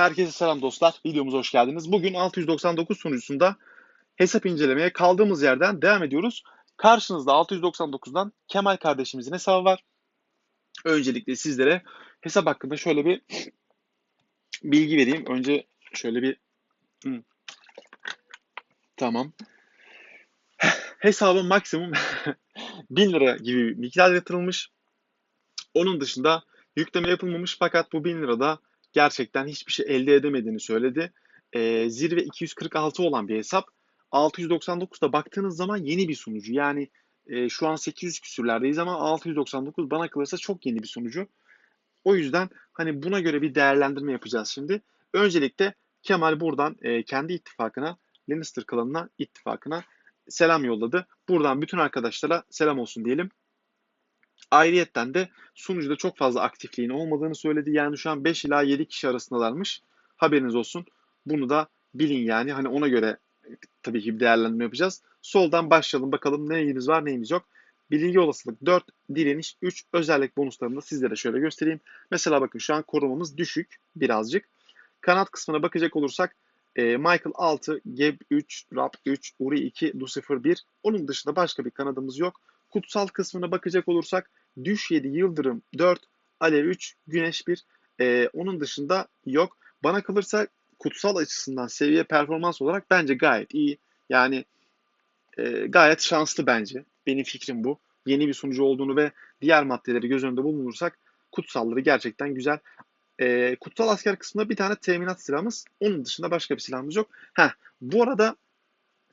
Herkese selam dostlar. Videomuza hoş geldiniz. Bugün 699 sunucusunda hesap incelemeye kaldığımız yerden devam ediyoruz. Karşınızda 699'dan Kemal kardeşimizin hesabı var. Öncelikle sizlere hesap hakkında şöyle bir bilgi vereyim. Önce şöyle bir. Tamam. Hesabın maksimum 1000 lira gibi bir miktar yatırılmış. Onun dışında yükleme yapılmamış fakat bu 1000 lirada gerçekten hiçbir şey elde edemediğini söyledi. Ee, zirve 246 olan bir hesap. 699'da baktığınız zaman yeni bir sunucu. Yani e, şu an 800 küsürlerdeyiz ama 699 bana kalırsa çok yeni bir sunucu. O yüzden hani buna göre bir değerlendirme yapacağız şimdi. Öncelikle Kemal buradan e, kendi ittifakına, Lannister klanına, ittifakına selam yolladı. Buradan bütün arkadaşlara selam olsun diyelim. Ayrıyetten de sunucuda çok fazla aktifliğin olmadığını söyledi. Yani şu an 5 ila 7 kişi arasındalarmış. Haberiniz olsun. Bunu da bilin yani. Hani ona göre e, tabii ki bir değerlendirme yapacağız. Soldan başlayalım bakalım neyimiz var neyimiz yok. Bilgi olasılık 4, direniş 3, özellik bonuslarını da sizlere şöyle göstereyim. Mesela bakın şu an korumamız düşük birazcık. Kanat kısmına bakacak olursak e, Michael 6, Geb 3, Rap 3, Uri 2, Lucifer 1. Onun dışında başka bir kanadımız yok. Kutsal kısmına bakacak olursak Düş 7, Yıldırım 4, Alev 3, Güneş 1. E, onun dışında yok. Bana kalırsa kutsal açısından seviye performans olarak bence gayet iyi. Yani e, gayet şanslı bence. Benim fikrim bu. Yeni bir sunucu olduğunu ve diğer maddeleri göz önünde bulunursak kutsalları gerçekten güzel. E, kutsal asker kısmında bir tane teminat silahımız. Onun dışında başka bir silahımız yok. Heh, bu arada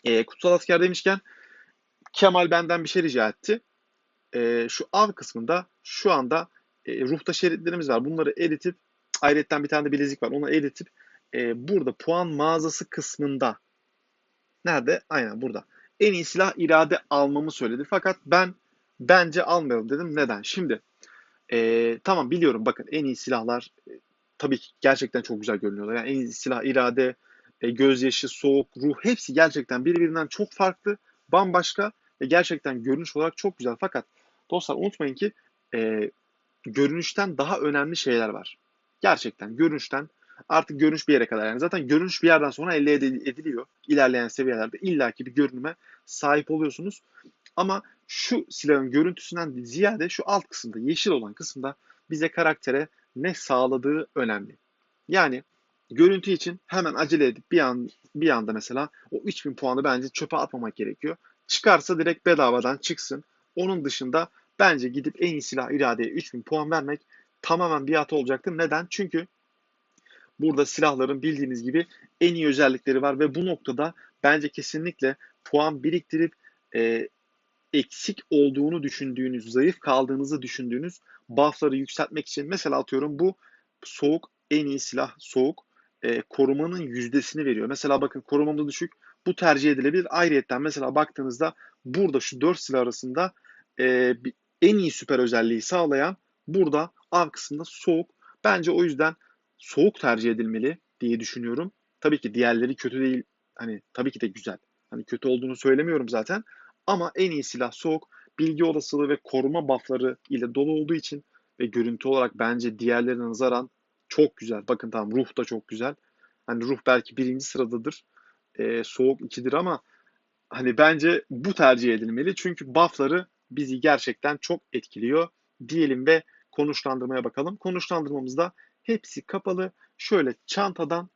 e, kutsal asker demişken Kemal benden bir şey rica etti. E, şu av kısmında şu anda e, ruhta şeritlerimiz var. Bunları eritip ayrıca bir tane de bilezik var. Onu eritip e, burada puan mağazası kısmında nerede? Aynen burada. En iyi silah irade almamı söyledi. Fakat ben bence almayalım dedim. Neden? Şimdi e, tamam biliyorum bakın en iyi silahlar e, tabii ki gerçekten çok güzel görünüyorlar. Yani en iyi silah irade, e, gözyaşı, soğuk, ruh hepsi gerçekten birbirinden çok farklı, bambaşka ve gerçekten görünüş olarak çok güzel. Fakat dostlar unutmayın ki e, görünüşten daha önemli şeyler var. Gerçekten görünüşten artık görünüş bir yere kadar yani zaten görünüş bir yerden sonra elde ediliyor. İlerleyen seviyelerde illaki bir görünüme sahip oluyorsunuz. Ama şu silahın görüntüsünden ziyade şu alt kısımda yeşil olan kısımda bize karaktere ne sağladığı önemli. Yani görüntü için hemen acele edip bir an bir anda mesela o 3000 puanı bence çöpe atmamak gerekiyor. Çıkarsa direkt bedavadan çıksın. Onun dışında bence gidip en iyi silah iradeye 3000 puan vermek tamamen bir hata olacaktır. Neden? Çünkü burada silahların bildiğiniz gibi en iyi özellikleri var ve bu noktada bence kesinlikle puan biriktirip e, eksik olduğunu düşündüğünüz, zayıf kaldığınızı düşündüğünüz buff'ları yükseltmek için mesela atıyorum bu soğuk en iyi silah soğuk e, korumanın yüzdesini veriyor. Mesela bakın korumamız düşük. Bu tercih edilebilir. Ayrıyetten mesela baktığınızda burada şu 4 silah arasında e, en iyi süper özelliği sağlayan burada av kısmında soğuk. Bence o yüzden soğuk tercih edilmeli diye düşünüyorum. Tabii ki diğerleri kötü değil. Hani tabii ki de güzel. Hani kötü olduğunu söylemiyorum zaten. Ama en iyi silah soğuk. Bilgi olasılığı ve koruma buffları ile dolu olduğu için ve görüntü olarak bence diğerlerine nazaran çok güzel. Bakın tamam ruh da çok güzel. Hani ruh belki birinci sıradadır. Ee, soğuk ikidir ama hani bence bu tercih edilmeli. Çünkü buffları bizi gerçekten çok etkiliyor diyelim ve konuşlandırmaya bakalım. Konuşlandırmamızda hepsi kapalı. Şöyle çantadan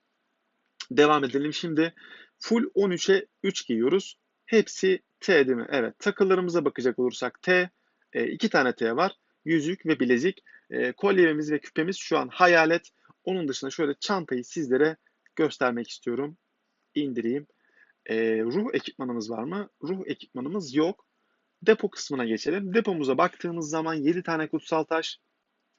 devam edelim. Şimdi full 13'e 3 giyiyoruz. Hepsi T değil mi? Evet. Takılarımıza bakacak olursak T. E, iki tane T var. Yüzük ve bilezik. E, kolyemiz ve küpemiz şu an hayalet. Onun dışında şöyle çantayı sizlere göstermek istiyorum. İndireyim. E, ruh ekipmanımız var mı? Ruh ekipmanımız yok. Depo kısmına geçelim. Depomuza baktığımız zaman 7 tane kutsal taş,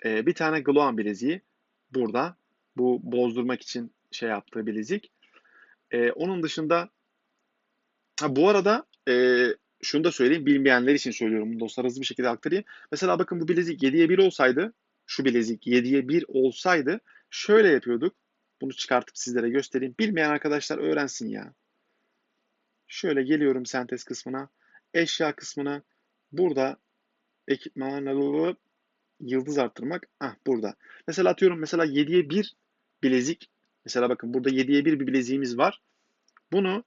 e, bir tane Gloan bileziği burada. Bu bozdurmak için şey yaptığı bilezik. E, onun dışında ha, bu arada e, şunu da söyleyeyim bilmeyenler için söylüyorum dostlar hızlı bir şekilde aktarayım. Mesela bakın bu bilezik 7'ye 1 olsaydı şu bilezik 7'ye 1 olsaydı şöyle yapıyorduk. Bunu çıkartıp sizlere göstereyim. Bilmeyen arkadaşlar öğrensin ya. Şöyle geliyorum sentez kısmına. Eşya kısmına. Burada ekipman yıldız arttırmak. Ah burada. Mesela atıyorum mesela 7'ye 1 bilezik Mesela bakın burada 7'ye 1 bir bileziğimiz var. Bunu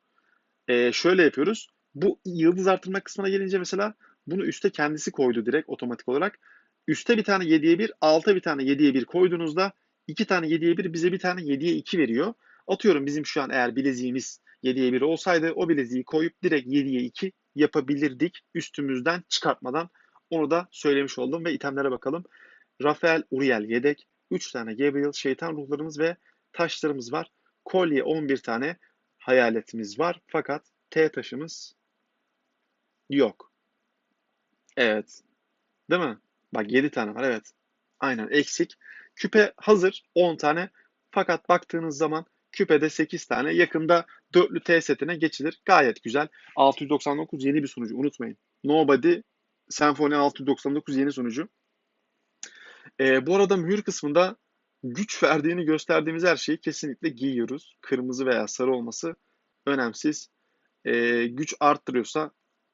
e, şöyle yapıyoruz. Bu yıldız artırma kısmına gelince mesela bunu üste kendisi koydu direkt otomatik olarak. Üste bir tane 7'ye 1, alta bir tane 7'ye 1 koyduğunuzda iki tane 7'ye 1 bize bir tane 7'ye 2 veriyor. Atıyorum bizim şu an eğer bileziğimiz 7'ye 1 olsaydı o bileziği koyup direkt 7'ye 2 yapabilirdik üstümüzden çıkartmadan. Onu da söylemiş oldum ve itemlere bakalım. Rafael Uriel yedek, 3 tane Gabriel şeytan ruhlarımız ve taşlarımız var. Kolye 11 tane hayaletimiz var fakat T taşımız yok. Evet. Değil mi? Bak 7 tane var evet. Aynen eksik. Küpe hazır 10 tane. Fakat baktığınız zaman küpede 8 tane. Yakında dörtlü T setine geçilir. Gayet güzel. 699 yeni bir sunucu unutmayın. Nobody Symfony 699 yeni sunucu. Ee, bu arada mühür kısmında güç verdiğini gösterdiğimiz her şeyi kesinlikle giyiyoruz. Kırmızı veya sarı olması önemsiz. Ee, güç arttırıyorsa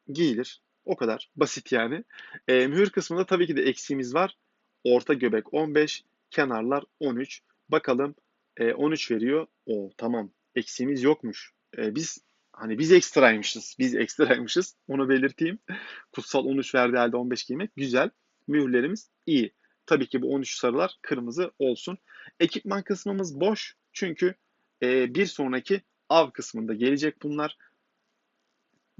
giyilir. O kadar. Basit yani. E, mühür kısmında tabii ki de eksiğimiz var. Orta göbek 15, kenarlar 13. Bakalım e, 13 veriyor. O tamam. Eksiğimiz yokmuş. E, biz hani biz ekstraymışız. Biz ekstraymışız. Onu belirteyim. Kutsal 13 verdiği halde 15 giymek güzel. Mühürlerimiz iyi. Tabii ki bu 13 sarılar kırmızı olsun. Ekipman kısmımız boş. Çünkü e, bir sonraki av kısmında gelecek bunlar.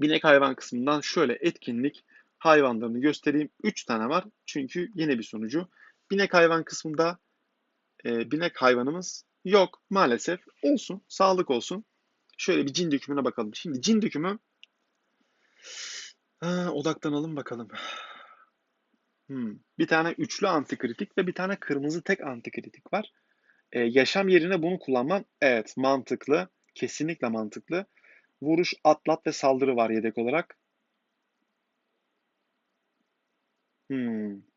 Binek hayvan kısmından şöyle etkinlik hayvanlarını göstereyim. 3 tane var çünkü yine bir sonucu. Binek hayvan kısmında e, binek hayvanımız yok maalesef. Olsun, sağlık olsun. Şöyle bir cin dökümüne bakalım. Şimdi cin dökümü ha, odaklanalım bakalım. Hmm. Bir tane üçlü antikritik ve bir tane kırmızı tek antikritik var. Ee, yaşam yerine bunu kullanman evet mantıklı. Kesinlikle mantıklı. Vuruş, atlat ve saldırı var yedek olarak. Hmm.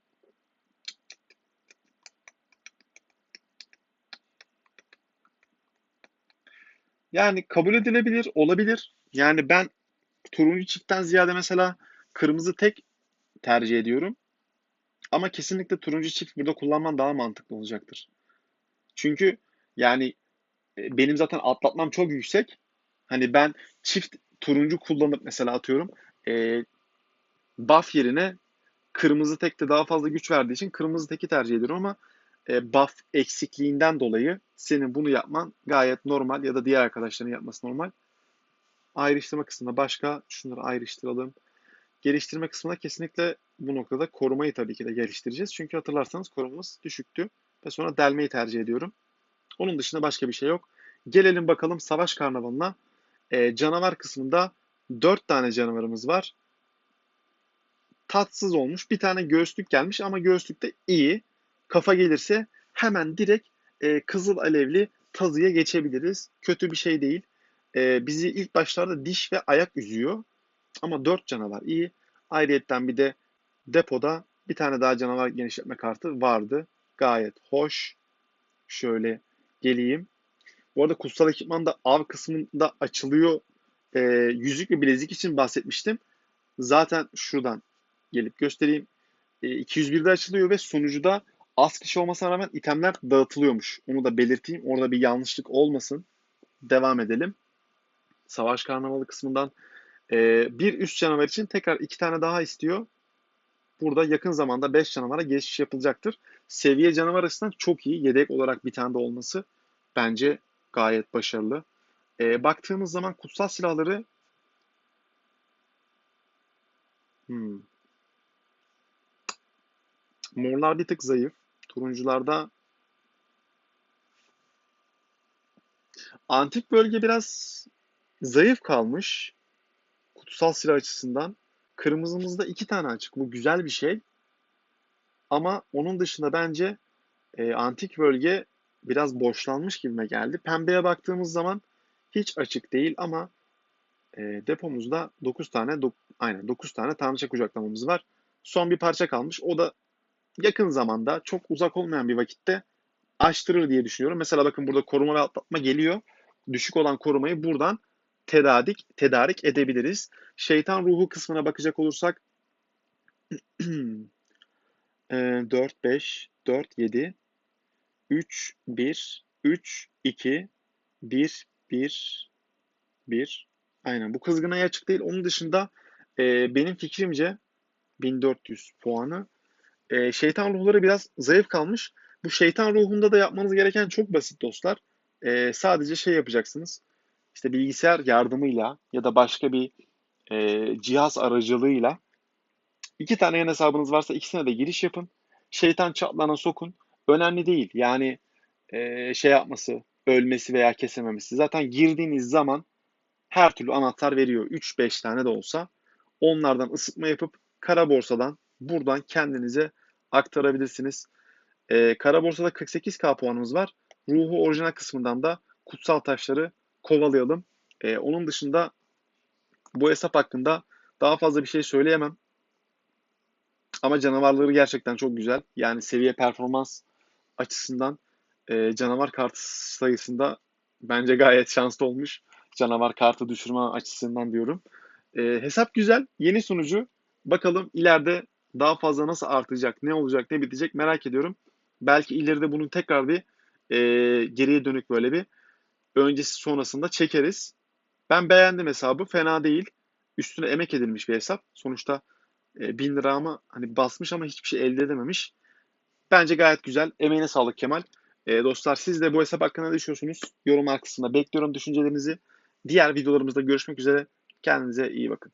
Yani kabul edilebilir, olabilir. Yani ben turuncu çiftten ziyade mesela kırmızı tek tercih ediyorum. Ama kesinlikle turuncu çift burada kullanman daha mantıklı olacaktır. Çünkü yani e, benim zaten atlatmam çok yüksek. Hani ben çift turuncu kullanıp mesela atıyorum e, buff yerine kırmızı tekte daha fazla güç verdiği için kırmızı teki tercih ediyorum ama e, buff eksikliğinden dolayı senin bunu yapman gayet normal ya da diğer arkadaşların yapması normal. Ayrıştırma kısmında başka şunları ayrıştıralım. Geliştirme kısmında kesinlikle bu noktada korumayı tabii ki de geliştireceğiz. Çünkü hatırlarsanız korumamız düşüktü ve sonra delmeyi tercih ediyorum. Onun dışında başka bir şey yok. Gelelim bakalım savaş karnavalına. E, canavar kısmında 4 tane canavarımız var. Tatsız olmuş. Bir tane göğüslük gelmiş ama göğüslük de iyi. Kafa gelirse hemen direkt e, kızıl alevli tazıya geçebiliriz. Kötü bir şey değil. E, bizi ilk başlarda diş ve ayak üzüyor. Ama 4 canavar iyi. Ayrıyetten bir de depoda bir tane daha canavar genişletme kartı vardı. Gayet hoş. Şöyle geleyim. Bu arada kutsal ekipman da av kısmında açılıyor. E, yüzük ve bilezik için bahsetmiştim. Zaten şuradan gelip göstereyim. E, 201'de açılıyor ve sonucuda az kişi olmasına rağmen itemler dağıtılıyormuş. Onu da belirteyim. Orada bir yanlışlık olmasın. Devam edelim. Savaş karnavalı kısmından e, bir üst canavar için tekrar iki tane daha istiyor. Burada yakın zamanda 5 canavara geçiş yapılacaktır. Seviye canavar açısından çok iyi. Yedek olarak bir tane de olması bence gayet başarılı. E, baktığımız zaman kutsal silahları hmm. morlar bir tık zayıf. Turuncularda antik bölge biraz zayıf kalmış. Kutsal silah açısından. Kırmızımızda iki tane açık. Bu güzel bir şey. Ama onun dışında bence e, antik bölge biraz boşlanmış gibime geldi. Pembeye baktığımız zaman hiç açık değil ama e, depomuzda 9 tane do, aynen 9 tane tanrıça kucaklamamız var. Son bir parça kalmış. O da yakın zamanda çok uzak olmayan bir vakitte açtırır diye düşünüyorum. Mesela bakın burada koruma ve atlatma geliyor. Düşük olan korumayı buradan tedarik tedarik edebiliriz. Şeytan ruhu kısmına bakacak olursak 4 5 4 7 3, 1, 3, 2, 1, 1, 1. Aynen bu kızgınaya açık değil. Onun dışında e, benim fikrimce 1400 puanı. E, şeytan ruhları biraz zayıf kalmış. Bu şeytan ruhunda da yapmanız gereken çok basit dostlar. E, sadece şey yapacaksınız. İşte bilgisayar yardımıyla ya da başka bir e, cihaz aracılığıyla iki tane yan hesabınız varsa ikisine de giriş yapın. Şeytan çatlağına sokun. Önemli değil. Yani e, şey yapması, ölmesi veya kesememesi. Zaten girdiğiniz zaman her türlü anahtar veriyor. 3-5 tane de olsa. Onlardan ısıtma yapıp kara borsadan buradan kendinize aktarabilirsiniz. Ee, kara borsada 48k puanımız var. Ruhu orijinal kısmından da kutsal taşları kovalayalım. Ee, onun dışında bu hesap hakkında daha fazla bir şey söyleyemem. Ama canavarları gerçekten çok güzel. Yani seviye performans açısından e, canavar kart sayısında bence gayet şanslı olmuş. Canavar kartı düşürme açısından diyorum. E, hesap güzel. Yeni sunucu. Bakalım ileride daha fazla nasıl artacak, ne olacak, ne bitecek merak ediyorum. Belki ileride bunun tekrar bir e, geriye dönük böyle bir öncesi sonrasında çekeriz. Ben beğendim hesabı. Fena değil. Üstüne emek edilmiş bir hesap. Sonuçta e, 1000 lira ama hani basmış ama hiçbir şey elde edememiş. Bence gayet güzel. Emeğine sağlık Kemal. E, dostlar siz de bu hesap hakkında ne düşünüyorsunuz? Yorum kısmında bekliyorum düşüncelerinizi. Diğer videolarımızda görüşmek üzere. Kendinize iyi bakın.